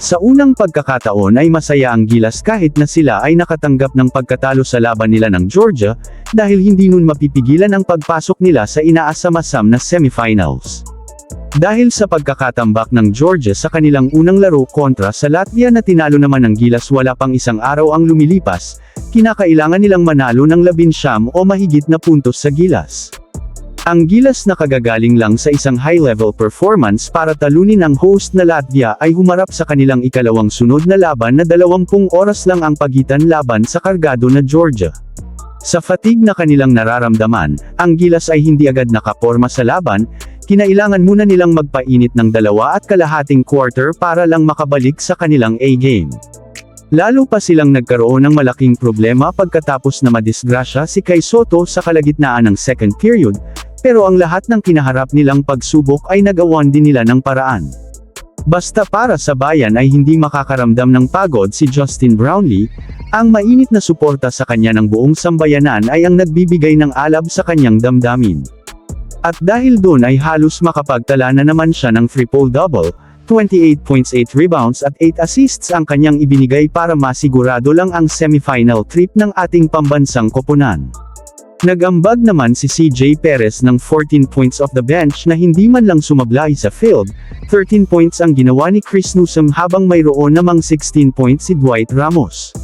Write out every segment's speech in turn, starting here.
Sa unang pagkakataon ay masaya ang Gilas kahit na sila ay nakatanggap ng pagkatalo sa laban nila ng Georgia, dahil hindi nun mapipigilan ang pagpasok nila sa inaasam-asam na semifinals. Dahil sa pagkakatambak ng Georgia sa kanilang unang laro kontra sa Latvia na tinalo naman ng Gilas wala pang isang araw ang lumilipas, kinakailangan nilang manalo ng labinsyam o mahigit na puntos sa Gilas. Ang Gilas na kagagaling lang sa isang high-level performance para talunin ang host na Latvia ay humarap sa kanilang ikalawang sunod na laban na 20 oras lang ang pagitan laban sa kargado na Georgia. Sa fatigue na kanilang nararamdaman, ang Gilas ay hindi agad nakaporma sa laban, kinailangan muna nilang magpainit ng dalawa at kalahating quarter para lang makabalik sa kanilang A-game. Lalo pa silang nagkaroon ng malaking problema pagkatapos na madisgrasya si Kai Soto sa kalagitnaan ng second period, pero ang lahat ng kinaharap nilang pagsubok ay nagawan din nila ng paraan. Basta para sa bayan ay hindi makakaramdam ng pagod si Justin Brownlee, ang mainit na suporta sa kanya ng buong sambayanan ay ang nagbibigay ng alab sa kanyang damdamin. At dahil doon ay halos makapagtala na naman siya ng triple-double, 28 points 8 rebounds at 8 assists ang kanyang ibinigay para masigurado lang ang semifinal trip ng ating pambansang koponan. Nagambag naman si CJ Perez ng 14 points off the bench na hindi man lang sumablay sa field, 13 points ang ginawa ni Chris Newsom habang mayroon namang 16 points si Dwight Ramos.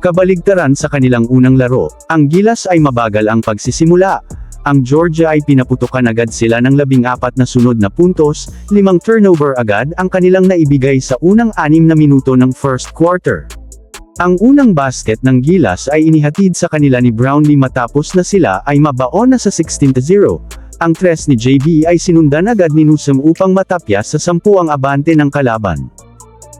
Kabaligtaran sa kanilang unang laro, ang Gilas ay mabagal ang pagsisimula, ang Georgia ay pinaputukan agad sila ng labing apat na sunod na puntos, limang turnover agad ang kanilang naibigay sa unang anim na minuto ng first quarter. Ang unang basket ng Gilas ay inihatid sa kanila ni Brownlee matapos na sila ay mabaon na sa 16-0. Ang tres ni JB ay sinundan agad ni Newsom upang matapya sa 10 ang abante ng kalaban.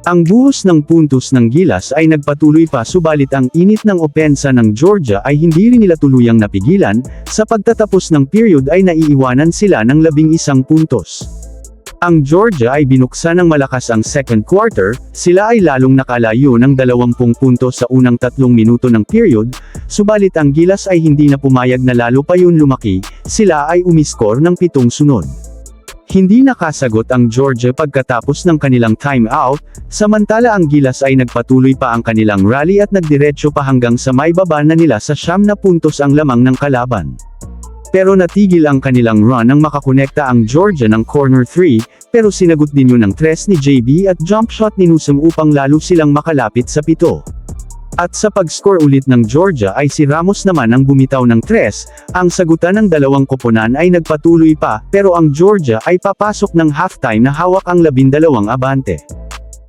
Ang buhos ng puntos ng Gilas ay nagpatuloy pa subalit ang init ng opensa ng Georgia ay hindi rin nila tuluyang napigilan, sa pagtatapos ng period ay naiiwanan sila ng labing isang puntos. Ang Georgia ay binuksan ng malakas ang second quarter, sila ay lalong nakalayo ng 20 puntos sa unang tatlong minuto ng period, subalit ang Gilas ay hindi na pumayag na lalo pa yun lumaki, sila ay umiskor ng pitong sunod. Hindi nakasagot ang Georgia pagkatapos ng kanilang timeout, samantala ang Gilas ay nagpatuloy pa ang kanilang rally at nagdiretso pa hanggang sa may baba na nila sa siyam na puntos ang lamang ng kalaban. Pero natigil ang kanilang run nang makakonekta ang Georgia ng corner 3, pero sinagot din yun ng tres ni JB at jump shot ni Newsom upang lalo silang makalapit sa pito. At sa pag-score ulit ng Georgia ay si Ramos naman ang bumitaw ng tres, ang sagutan ng dalawang koponan ay nagpatuloy pa, pero ang Georgia ay papasok ng halftime na hawak ang labindalawang abante.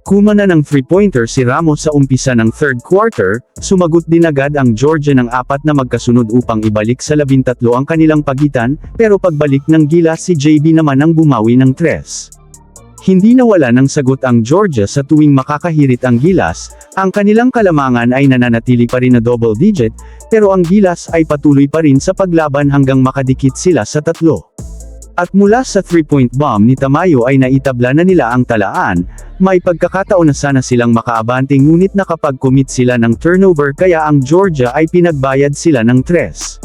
Kumana ng three-pointer si Ramos sa umpisa ng third quarter, sumagot din agad ang Georgia ng apat na magkasunod upang ibalik sa labintatlo ang kanilang pagitan, pero pagbalik ng gila si JB naman ang bumawi ng tres. Hindi nawala ng sagot ang Georgia sa tuwing makakahirit ang Gilas, ang kanilang kalamangan ay nananatili pa rin na double digit, pero ang Gilas ay patuloy pa rin sa paglaban hanggang makadikit sila sa tatlo. At mula sa three-point bomb ni Tamayo ay naitabla na nila ang talaan, may pagkakataon na sana silang makaabante ngunit nakapag-commit sila ng turnover kaya ang Georgia ay pinagbayad sila ng tres.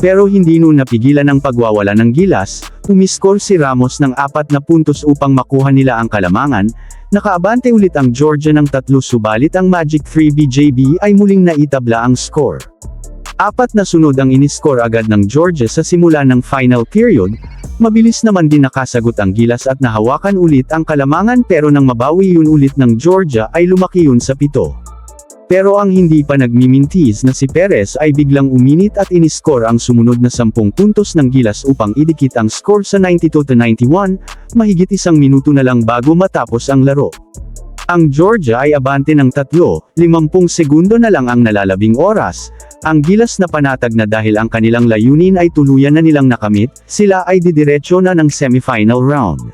Pero hindi nun napigilan ang pagwawala ng gilas, umiskor si Ramos ng apat na puntos upang makuha nila ang kalamangan, nakaabante ulit ang Georgia ng tatlo subalit ang Magic 3 BJB ay muling naitabla ang score. Apat na sunod ang iniskor agad ng Georgia sa simula ng final period, mabilis naman din nakasagot ang gilas at nahawakan ulit ang kalamangan pero nang mabawi yun ulit ng Georgia ay lumaki yun sa pito. Pero ang hindi pa nagmimintis na si Perez ay biglang uminit at iniskor ang sumunod na 10 puntos ng gilas upang idikit ang score sa 92-91, mahigit isang minuto na lang bago matapos ang laro. Ang Georgia ay abante ng tatlo, 50 segundo na lang ang nalalabing oras. Ang gilas na panatag na dahil ang kanilang layunin ay tuluyan na nilang nakamit, sila ay didiretso na ng semifinal round.